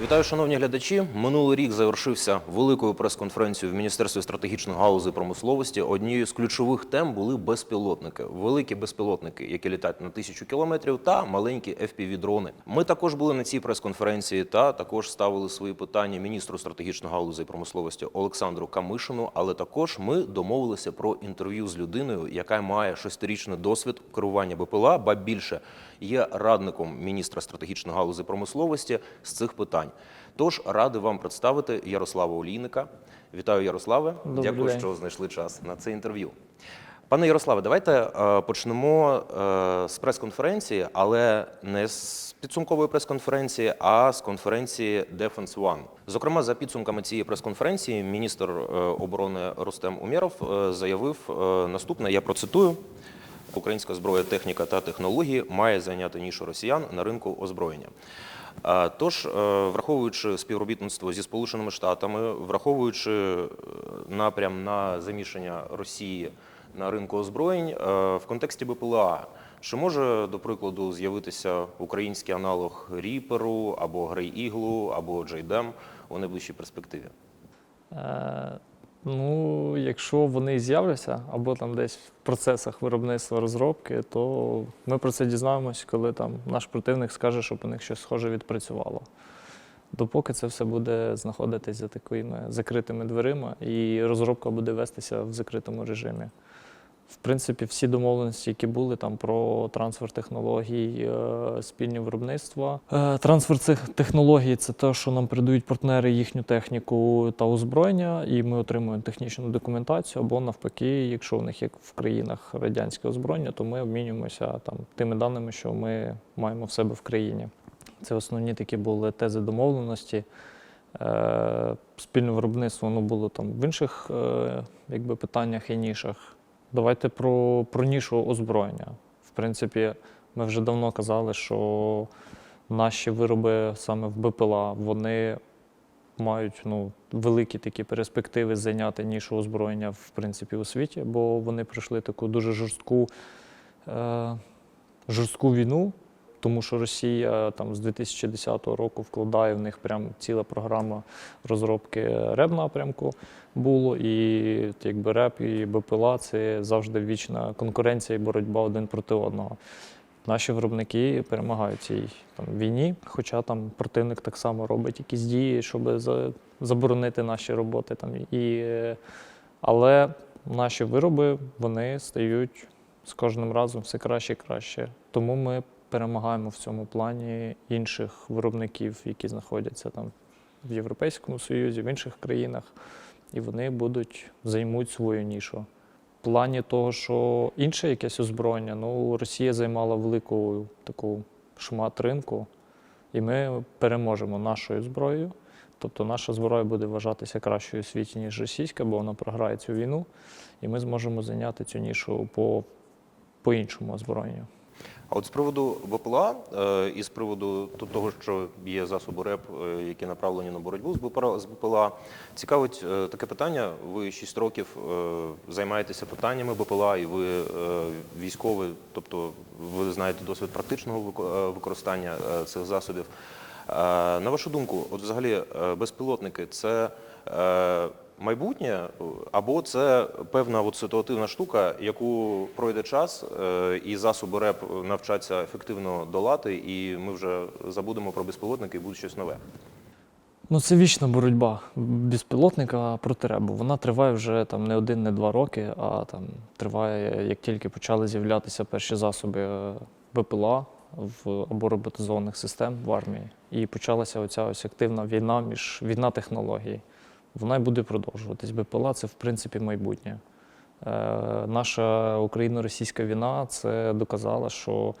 Вітаю, шановні глядачі. Минулий рік завершився великою прес-конференцією в Міністерстві стратегічних галузей промисловості. Однією з ключових тем були безпілотники, великі безпілотники, які літають на тисячу кілометрів, та маленькі FPV-дрони. Ми також були на цій прес-конференції та також ставили свої питання міністру стратегічних галузей промисловості Олександру Камишину. Але також ми домовилися про інтерв'ю з людиною, яка має шестирічний досвід керування БПЛА, ба більше є радником міністра стратегічних галузей промисловості з цих питань. Тож радий вам представити Ярослава Олійника. Вітаю, Ярославе. Добрий Дякую, день. що знайшли час на це інтерв'ю. Пане Ярославе, давайте е, почнемо е, з прес-конференції, але не з підсумкової прес-конференції, а з конференції Defense One. Зокрема, за підсумками цієї прес-конференції, міністр е, оборони Рустем Умєров заявив наступне. Я процитую. Українська зброя, техніка та технології має зайняти нішу росіян на ринку озброєння. Тож, е, враховуючи співробітництво зі Сполученими Штатами, враховуючи е, напрям на замішання Росії на ринку озброєнь, е, в контексті БПЛА, чи може, до прикладу, з'явитися український аналог Ріперу або Грей Іглу, або Джейдем у найближчій перспективі? Е, ну, якщо вони з'являться або там десь в процесах виробництва розробки, то ми про це дізнаємось, коли там наш противник скаже, щоб у них щось схоже відпрацювало. Допоки це все буде знаходитись за такими закритими дверима, і розробка буде вестися в закритому режимі. В принципі, всі домовленості, які були там про трансфер технологій, е, спільні виробництва. Е, Трансфер цих технологій це те, що нам передають партнери їхню техніку та озброєння, і ми отримуємо технічну документацію. Або навпаки, якщо в них є в країнах радянське озброєння, то ми обмінюємося там тими даними, що ми маємо в себе в країні. Це основні такі були тези домовленості. Е, Спільне виробництво воно було там в інших якби, питаннях і нішах. Давайте про, про нішу озброєння. В принципі, ми вже давно казали, що наші вироби саме в БПЛА вони мають ну, великі такі перспективи зайняти нішу озброєння в принципі у світі, бо вони пройшли таку дуже жорстку, е, жорстку війну. Тому що Росія там з 2010 року вкладає в них прям ціла програма розробки РЕБ напрямку було. І якби РЕП і БПЛА це завжди вічна конкуренція і боротьба один проти одного. Наші виробники перемагають цій там, війні, хоча там противник так само робить якісь дії, щоб за, заборонити наші роботи. Там, і, е, але наші вироби вони стають з кожним разом все краще і краще. Тому ми перемагаємо в цьому плані інших виробників, які знаходяться там в Європейському Союзі, в інших країнах, і вони будуть займуть свою нішу. В плані того, що інше якесь озброєння, ну Росія займала велику таку шмат ринку, і ми переможемо нашою зброєю. Тобто наша зброя буде вважатися кращою у світі, ніж російська, бо вона програє цю війну, і ми зможемо зайняти цю нішу по, по іншому озброєнню. А от з приводу БПЛА е, і з приводу того, що є засоби РЕП, е, які направлені на боротьбу з БПЛА, цікавить е, таке питання. Ви 6 років займаєтеся питаннями БПЛА, і ви військовий, тобто ви знаєте досвід практичного використання цих засобів. На вашу думку, от взагалі безпілотники це майбутнє або це певна от ситуативна штука, яку пройде час, е, і засоби РЕП навчаться ефективно долати, і ми вже забудемо про безпілотники і буде щось нове. Ну, це вічна боротьба безпілотника проти ребу. Вона триває вже там не один, не два роки, а там триває, як тільки почали з'являтися перші засоби е, БПЛА в або роботизованих систем в армії. І почалася оця ось активна війна між війна технологій. Вона й буде продовжуватись. БПЛА це в принципі майбутнє. Е, наша україно-російська війна це доказала, що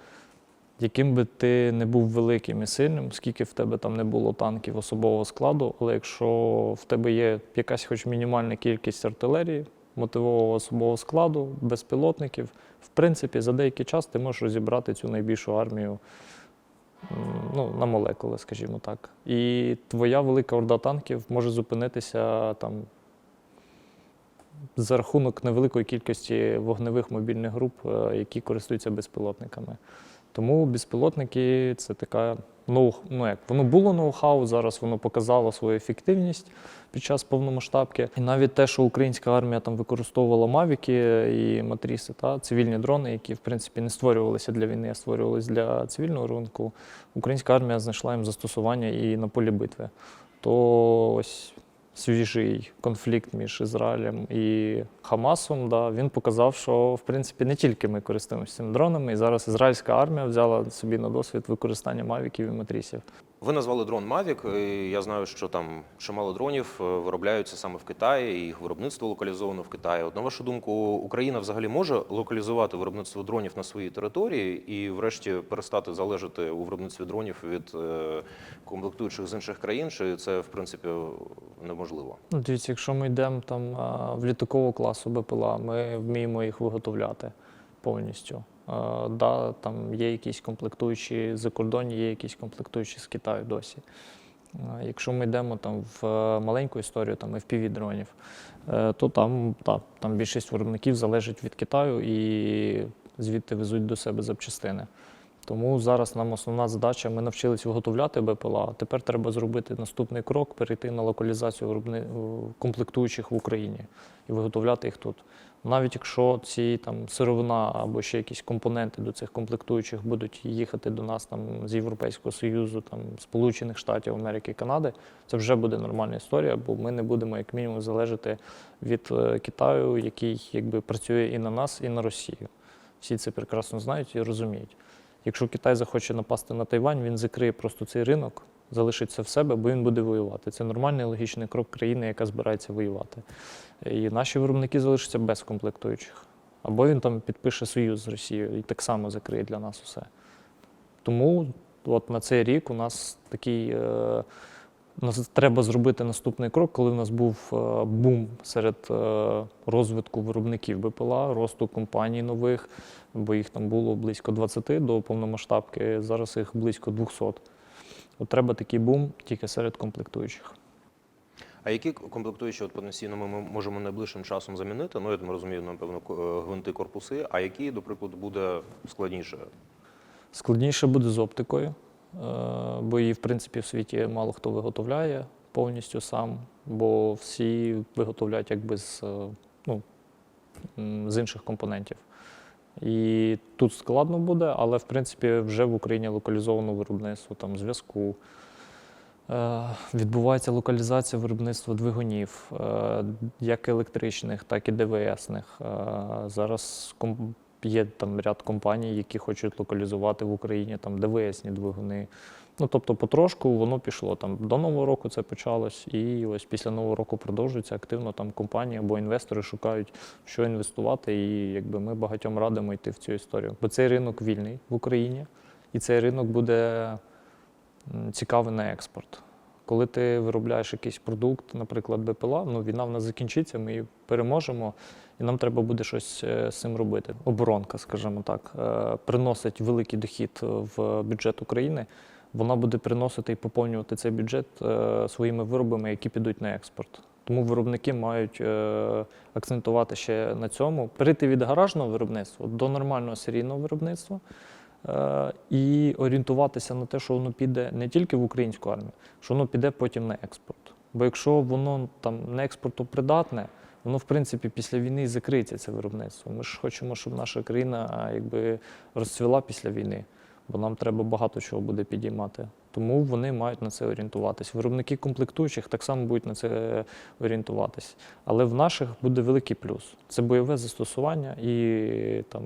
яким би ти не був великим і сильним, скільки в тебе там не було танків особового складу, але якщо в тебе є якась хоч мінімальна кількість артилерії, мотивового особового складу, безпілотників, в принципі, за деякий час ти можеш розібрати цю найбільшу армію ну, на молекули, скажімо так. І твоя велика орда танків може зупинитися там. За рахунок невеликої кількості вогневих мобільних груп, е, які користуються безпілотниками. Тому безпілотники це така ноу, ну як воно було ноу-хау, зараз воно показало свою ефективність під час повномасштабки. І навіть те, що українська армія там використовувала мавіки і матріси, та цивільні дрони, які в принципі не створювалися для війни, а створювалися для цивільного ринку. Українська армія знайшла їм застосування і на полі битви. То ось свіжий конфлікт між Ізраїлем і Хамасом, да, він показав, що в принципі не тільки ми користуємося цими дронами, і зараз ізраїльська армія взяла собі на досвід використання мавіків і матрісів. Ви назвали дрон Mavic. і Я знаю, що там чимало дронів е, виробляються саме в Китаї, і їх виробництво локалізовано в Китаї. От на вашу думку, Україна взагалі може локалізувати виробництво дронів на своїй території і, врешті, перестати залежати у виробництві дронів від е, комплектуючих з інших країн? Чи це в принципі неможливо? Ну, дивіться, якщо ми йдемо там в літакового класу БПЛА, ми вміємо їх виготовляти повністю. Да, там є якісь комплектуючі за кордоні, є якісь комплектуючі з Китаю досі. Якщо ми йдемо там в е, маленьку історію, там fpv дронів, е, то там, та, там більшість виробників залежить від Китаю і звідти везуть до себе запчастини. Тому зараз нам основна задача, ми навчились виготовляти БПЛА, а тепер треба зробити наступний крок, перейти на локалізацію комплектуючих в Україні і виготовляти їх тут. Навіть якщо ці там сировина або ще якісь компоненти до цих комплектуючих будуть їхати до нас там з Європейського Союзу, там Сполучених Штатів Америки, Канади, це вже буде нормальна історія, бо ми не будемо як мінімум залежати від е, Китаю, який якби працює і на нас, і на Росію. Всі це прекрасно знають і розуміють. Якщо Китай захоче напасти на Тайвань, він закриє просто цей ринок, залишиться в себе, бо він буде воювати. Це нормальний логічний крок країни, яка збирається воювати. І наші виробники залишаться без комплектуючих. Або він там підпише союз з Росією і так само закриє для нас усе. Тому от на цей рік у нас такий. Е, нас треба зробити наступний крок, коли в нас був е, бум серед е, розвитку виробників БПЛА, росту компаній нових, бо їх там було близько 20 до повномасштабки, зараз їх близько 200. От треба такий бум тільки серед комплектуючих. А які комплектуючі от потенційно ми можемо найближчим часом замінити? Ну я там розумію, напевно, е, гвинти корпуси. А які, до прикладу, буде складніше? Складніше буде з оптикою, е, бо її, в принципі, в світі мало хто виготовляє повністю сам, бо всі виготовляють якби з, е, ну, з інших компонентів. І тут складно буде, але в принципі вже в Україні локалізовано виробництво там зв'язку. Е, Відбувається локалізація виробництва двигунів, е, як електричних, так і ДВСних. Е, Зараз є там ряд компаній, які хочуть локалізувати в Україні там ДВСні двигуни. Ну тобто, потрошку воно пішло там до нового року. Це почалось, і ось після нового року продовжується активно. Там компанії або інвестори шукають, що інвестувати. І якби ми багатьом радимо йти в цю історію. Бо цей ринок вільний в Україні, і цей ринок буде цікавий на експорт. Коли ти виробляєш якийсь продукт, наприклад, БПЛА, ну війна в нас закінчиться, ми її переможемо, і нам треба буде щось е, з цим робити. Оборонка, скажімо так, е, приносить великий дохід в бюджет України. Вона буде приносити і поповнювати цей бюджет е, своїми виробами, які підуть на експорт. Тому виробники мають е, акцентувати ще на цьому, перейти від гаражного виробництва до нормального серійного виробництва е, і орієнтуватися на те, що воно піде не тільки в українську армію, що воно піде потім на експорт. Бо якщо воно там не експорту придатне, воно в принципі після війни закриється це виробництво. Ми ж хочемо, щоб наша країна якби розцвіла після війни, бо нам треба багато чого буде підіймати. Тому вони мають на це орієнтуватись. Виробники комплектуючих так само будуть на це орієнтуватись. Але в наших буде великий плюс. Це бойове застосування і там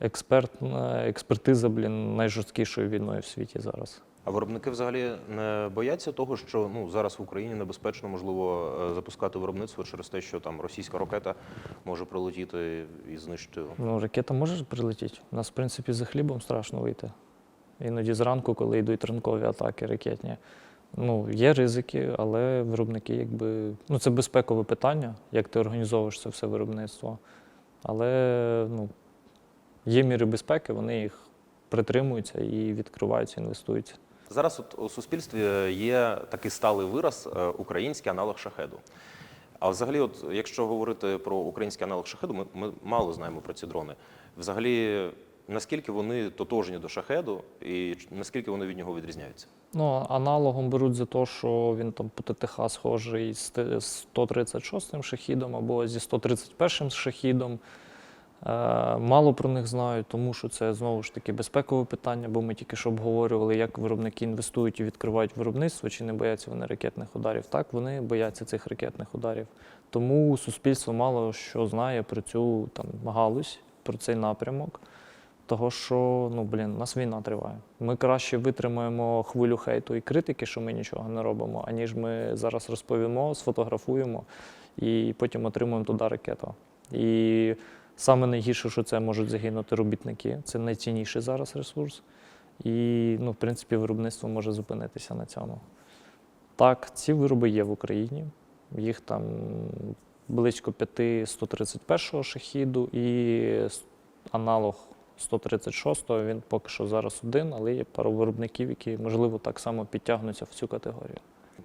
експертна експертиза, блін, найжорсткішою війною в світі зараз. А виробники взагалі не бояться того, що ну зараз в Україні небезпечно можливо е, запускати виробництво через те, що там російська ракета може прилетіти і знищити. Ну, ракета може прилетіти. У нас, в принципі, за хлібом страшно вийти. Іноді зранку, коли йдуть ранкові атаки ракетні. Ну, є ризики, але виробники, якби. Ну, це безпекове питання, як ти організовуєш це все виробництво. Але ну, є міри безпеки, вони їх притримуються і відкриваються, інвестуються. Зараз от у суспільстві є такий сталий вираз е, український аналог шахеду. А взагалі, от якщо говорити про український аналог шахеду, ми, ми мало знаємо про ці дрони. Взагалі, наскільки вони тотожні до шахеду, і наскільки вони від нього відрізняються? Ну, аналогом беруть за те, що він там по ТТХ схожий з те- з 136-м шахідом або зі 131-м шахідом. Е, Мало про них знають, тому що це знову ж таки безпекове питання, бо ми тільки що обговорювали, як виробники інвестують і відкривають виробництво, чи не бояться вони ракетних ударів. Так, вони бояться цих ракетних ударів. Тому суспільство мало що знає про цю там галузь, про цей напрямок. Того, що ну блін, у нас війна триває. Ми краще витримаємо хвилю хейту і критики, що ми нічого не робимо, аніж ми зараз розповімо, сфотографуємо і потім отримуємо туди ракету. І саме найгірше, що це можуть загинути робітники. Це найцінніший зараз ресурс. І, ну, в принципі, виробництво може зупинитися на цьому. Так, ці вироби є в Україні. Їх там близько 5 131-го шахіду і аналог 136-го. Він поки що зараз один, але є пару виробників, які, можливо, так само підтягнуться в цю категорію.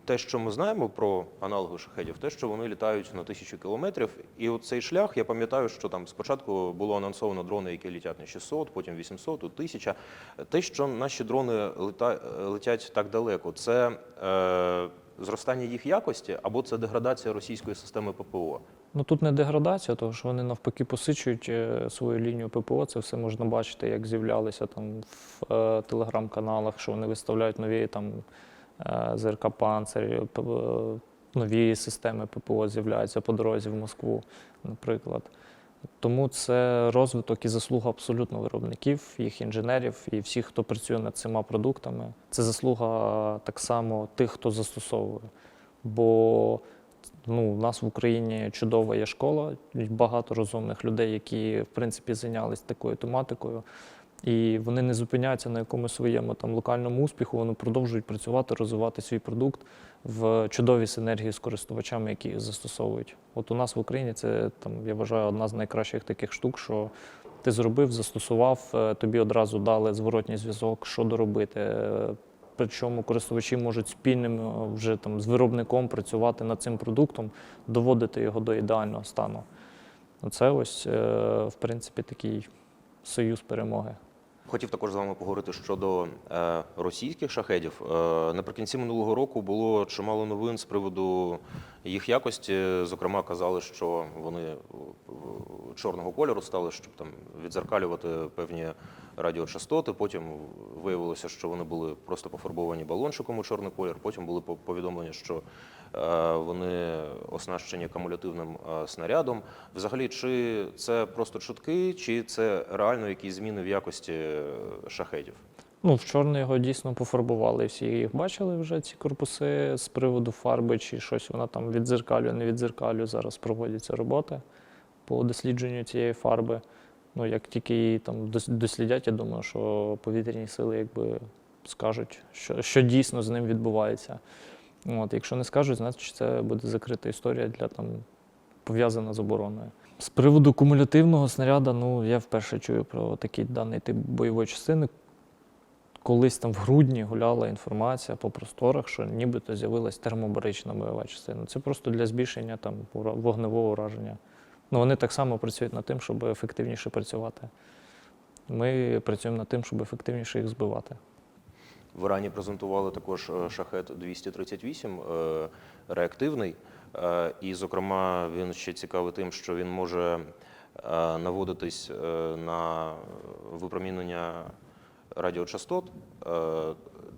Те, що ми знаємо про аналоги шахедів, те, що вони літають на тисячу кілометрів. І от цей шлях, я пам'ятаю, що там спочатку було анонсовано дрони, які літять на 600, потім 800, тут 1000. Те, що наші дрони летять так далеко, це е, зростання їх якості або це деградація російської системи ППО. Ну тут не деградація, тому що вони навпаки посичують е, свою лінію ППО. Це все можна бачити, як з'являлися там в е, телеграм-каналах, що вони виставляють нові там ЗРК «Панцир», е, нові системи ППО з'являються по дорозі в Москву, наприклад. Тому це розвиток і заслуга абсолютно виробників, їх інженерів і всіх, хто працює над цими продуктами. Це заслуга так само тих, хто застосовує. Бо ну, у нас в Україні чудова є школа, багато розумних людей, які в принципі зайнялись такою тематикою. І вони не зупиняються на якомусь своєму там локальному успіху, вони продовжують працювати, розвивати свій продукт в чудовій синергії з користувачами, які їх застосовують. От у нас в Україні це там, я вважаю, одна з найкращих таких штук, що ти зробив, застосував, е, тобі одразу дали зворотній зв'язок, що доробити. Е, Причому користувачі можуть спільним е, вже там з виробником працювати над цим продуктом, доводити його до ідеального стану. Це ось, в принципі, такий союз перемоги. Хотів також з вами поговорити щодо е, російських шахедів. Е, наприкінці минулого року було чимало новин з приводу їх якості. Зокрема, казали, що вони чорного кольору стали, щоб там відзеркалювати певні радіочастоти. Потім виявилося, що вони були просто пофарбовані балончиком у чорний колір. Потім були по- повідомлення, що е, вони оснащені кумулятивним е, снарядом. Взагалі, чи це просто чутки, чи це реально якісь зміни в якості е, шахедів? Ну, в чорний його дійсно пофарбували. Всі їх бачили вже ці корпуси з приводу фарби, чи щось вона там відзеркалює, не відзеркалює. Зараз проводяться роботи по дослідженню цієї фарби. Ну, як тільки її там дослідять, я думаю, що повітряні сили якби скажуть, що, що дійсно з ним відбувається. От, якщо не скажуть, значить це буде закрита історія для там пов'язана з обороною. З приводу кумулятивного снаряду, ну я вперше чую про такий даний тип бойової частини. Колись там в грудні гуляла інформація по просторах, що нібито з'явилась термобарична бойова частина. Це просто для збільшення там вогневого ураження. Ну, вони так само працюють над тим, щоб ефективніше працювати. Ми працюємо над тим, щоб ефективніше їх збивати. В Ірані презентували також е, шахет 238 е, реактивний. Е, І, зокрема, він ще цікавий тим, що він може наводитись на випромінення радіочастот. Е,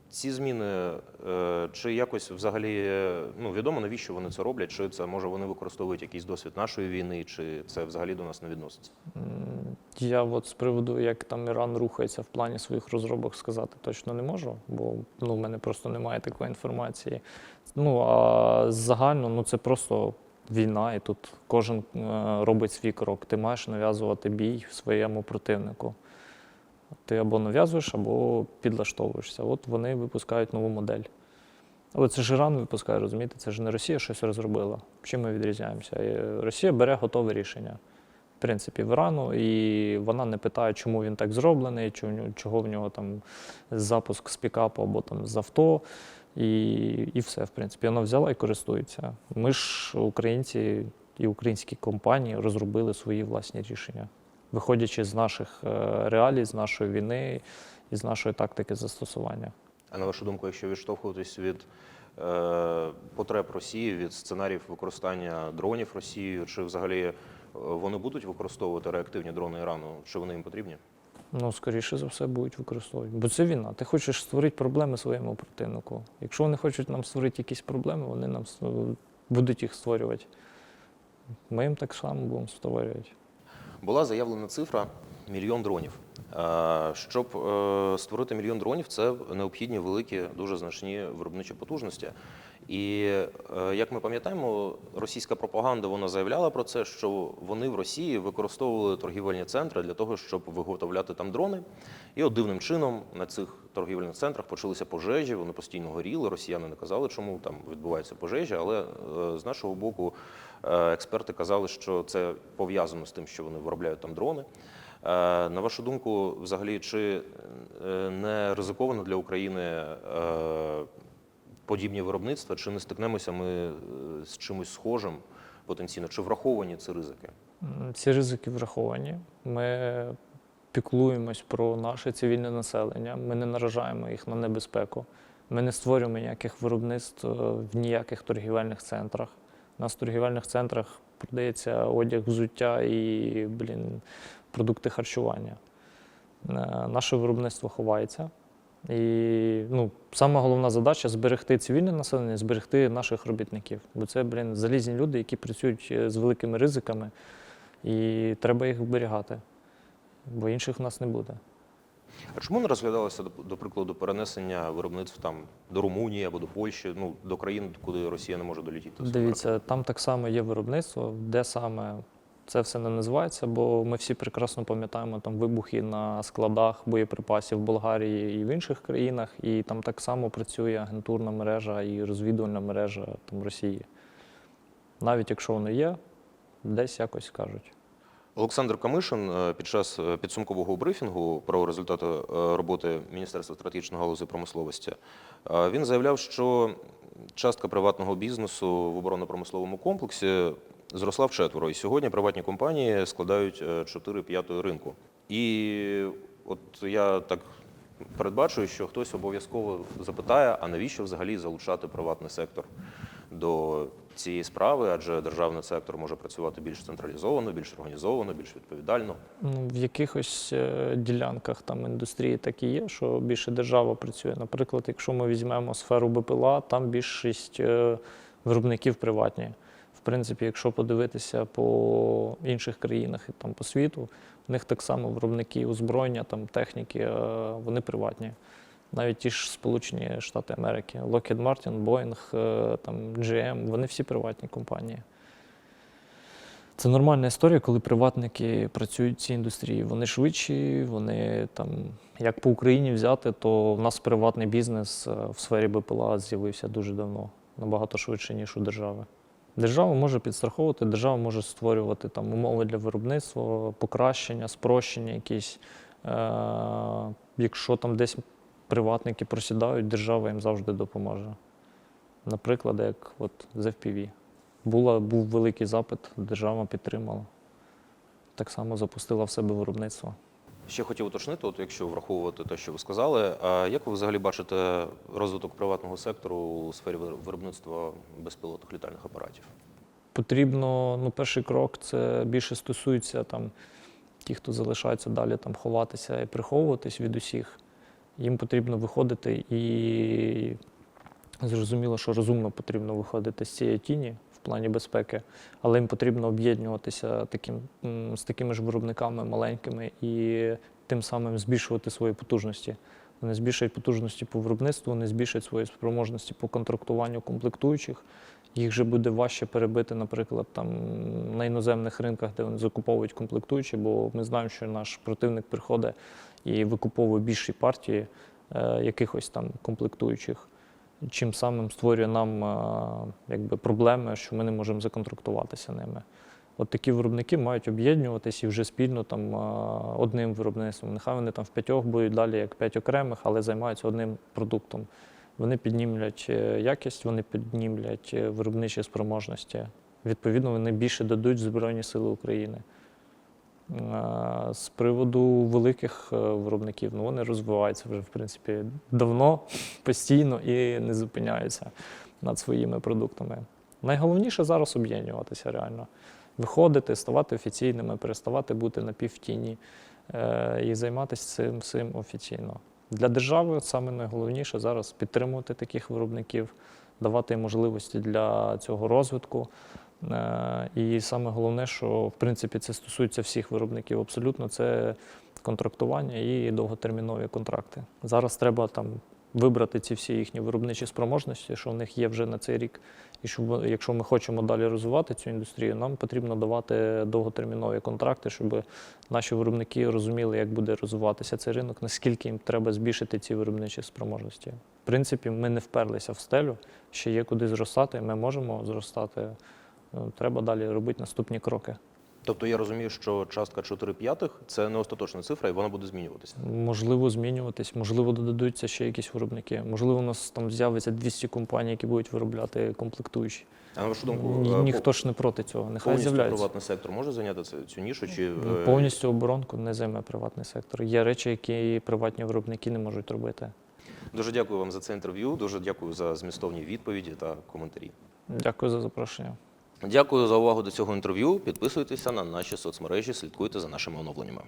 Ці зміни е, чи якось взагалі е, ну, відомо, навіщо вони це роблять? Чи це може вони використовують якийсь досвід нашої війни, чи це взагалі до нас не відноситься? Я от з приводу, як там Іран рухається в плані своїх розробок, сказати точно не можу, бо ну, в мене просто немає такої інформації. Ну а загально ну, це просто війна, і тут кожен робить свій крок. Ти маєш нав'язувати бій своєму противнику. Ти або нав'язуєш, або підлаштовуєшся. От вони випускають нову модель. Але це ж Іран випускає, розумієте, це ж не Росія щось розробила. Чим ми відрізняємося? Росія бере готове рішення в принципі, в Ірану, і вона не питає, чому він так зроблений, чого в нього там запуск з пікапу або там з авто, і, і все, в принципі. Вона взяла і користується. Ми ж, українці і українські компанії, розробили свої власні рішення. Виходячи з наших е, реалій, з нашої війни і з нашої тактики застосування. А на вашу думку, якщо відштовхуватись від е, потреб Росії, від сценаріїв використання дронів Росією, чи взагалі е, вони будуть використовувати реактивні дрони Ірану, чи вони їм потрібні? Ну, скоріше за все, будуть використовувати. Бо це війна. Ти хочеш створити проблеми своєму противнику. Якщо вони хочуть нам створити якісь проблеми, вони нам будуть їх створювати. Ми їм так само будемо створювати. Була заявлена цифра мільйон дронів. Е, Щоб е, створити мільйон дронів, це необхідні великі, дуже значні виробничі потужності. І е, як ми пам'ятаємо, російська пропаганда вона заявляла про це, що вони в Росії використовували торгівельні центри для того, щоб виготовляти там дрони. І от дивним чином на цих торгівельних центрах почалися пожежі, вони постійно горіли. Росіяни не казали, чому там відбуваються пожежі, але з нашого боку експерти казали, що це пов'язано з тим, що вони виробляють там дрони. Е, На вашу думку, взагалі, чи е, не ризиковано для України е, подібні виробництва, чи не стикнемося ми е, з чимось схожим потенційно, чи враховані ці ризики? Ці ризики враховані. Ми піклуємось про наше цивільне населення. Ми не наражаємо їх на небезпеку. Ми не створюємо ніяких виробництв е, в ніяких торгівельних центрах. У нас в торгівельних центрах продається одяг, взуття і блін, продукти харчування. Е, Наше виробництво ховається. І ну, сама головна задача зберегти цивільне населення, зберегти наших робітників. Бо це, блін, залізні люди, які працюють е, з великими ризиками, і треба їх вберігати, бо інших в нас не буде. А чому не розглядалося, до, прикладу, перенесення виробництв там до Румунії або до Польщі, ну до країн, куди Росія не може долітіти? Дивіться, там так само є виробництво, де саме це все не називається, бо ми всі прекрасно пам'ятаємо там вибухи на складах боєприпасів в Болгарії і в інших країнах, і там так само працює агентурна мережа і розвідувальна мережа там Росії. Навіть якщо воно є, десь якось кажуть. Олександр Камишин е, під час е, підсумкового брифінгу про результати е, роботи Міністерства стратегічної галузі промисловості він заявляв, що частка приватного бізнесу в оборонно-промисловому комплексі зросла вчетверо. І сьогодні приватні компанії складають 4 п'ятої ринку. І от я так передбачую, що хтось обов'язково запитає, а навіщо взагалі залучати приватний сектор до цієї справи, адже державний сектор може працювати більш централізовано, більш організовано, більш відповідально. Ну, в якихось е, ділянках там індустрії так і є, що більше держава працює. Наприклад, якщо ми візьмемо сферу БПЛА, там більшість е, виробників приватні. В принципі, якщо подивитися по інших країнах і там по світу, в них так само виробники озброєння, там техніки, е, вони приватні. Навіть ті ж Сполучені Штати Америки, Lockheed Martin, Boeing, е, там GM, вони всі приватні компанії. Це нормальна історія, коли приватники працюють в цій індустрії. Вони швидші, вони там, як по Україні взяти, то в нас приватний бізнес е, в сфері БПЛА з'явився дуже давно, набагато швидше, ніж у держави. Держава може підстраховувати, держава може створювати там умови для виробництва, покращення, спрощення якісь. Е- якщо там десь приватники просідають, держава їм завжди допоможе. Наприклад, як от з FPV. Була, був великий запит, держава підтримала. Так само запустила в себе виробництво. Ще хотів уточнити, от якщо враховувати те, що ви сказали, а як ви взагалі бачите розвиток приватного сектору у сфері виробництва безпілотних літальних апаратів? Потрібно, ну, перший крок це більше стосується там ті, хто залишаються далі там ховатися і приховуватись від усіх. Їм потрібно виходити і зрозуміло, що розумно потрібно виходити з цієї тіні в плані безпеки, але їм потрібно об'єднуватися таким, з такими ж виробниками маленькими і тим самим збільшувати свої потужності. Вони збільшують потужності по виробництву, вони збільшують свої спроможності по контрактуванню комплектуючих. Їх вже буде важче перебити, наприклад, там на іноземних ринках, де вони закуповують комплектуючі, бо ми знаємо, що наш противник приходить і викуповує більші партії е, якихось там комплектуючих, чим самим створює нам е, якби, проблеми, що ми не можемо законтрактуватися ними. От такі виробники мають об'єднуватися і вже спільно там е, одним виробництвом. Нехай вони там в п'ятьох будуть далі як п'ять окремих, але займаються одним продуктом. Вони піднімлять е, якість, вони піднімлять е, виробничі спроможності. Відповідно, вони більше дадуть Збройні Сили України. З приводу великих е, виробників, ну вони розвиваються вже в принципі давно, постійно і не зупиняються над своїми продуктами. Найголовніше зараз об'єднуватися реально, виходити, ставати офіційними, переставати бути напівтіні е, і займатися цим всім офіційно. Для держави саме найголовніше зараз підтримувати таких виробників, давати можливості для цього розвитку. Е, І саме головне, що в принципі це стосується всіх виробників абсолютно, це контрактування і довготермінові контракти. Зараз треба там вибрати ці всі їхні виробничі спроможності, що в них є вже на цей рік. І щоб, якщо ми хочемо далі розвивати цю індустрію, нам потрібно давати довготермінові контракти, щоб наші виробники розуміли, як буде розвиватися цей ринок, наскільки їм треба збільшити ці виробничі спроможності. В принципі, ми не вперлися в стелю, ще є куди зростати, ми можемо зростати. Ну, Треба далі робити наступні кроки. Тобто я розумію, що частка 4 п'ятих це не остаточна цифра, і вона буде змінюватися. Можливо, змінюватись, можливо, додадуться ще якісь виробники. Можливо, у нас там з'явиться 200 компаній, які будуть виробляти комплектуючі. А на вашу думку, Ні, е, ніхто ж не проти цього. Нехай з'являється. приватний сектор може зайняти цю- нішу? Чи Ну, е, Повністю оборонку не займе приватний сектор. Є речі, які приватні виробники не можуть робити. дуже дякую вам за це інтерв'ю. Дуже дякую за змістовні відповіді та коментарі. Дякую за запрошення. Дякую за увагу до цього інтерв'ю. Підписуйтеся на наші соцмережі, слідкуйте за нашими оновленнями.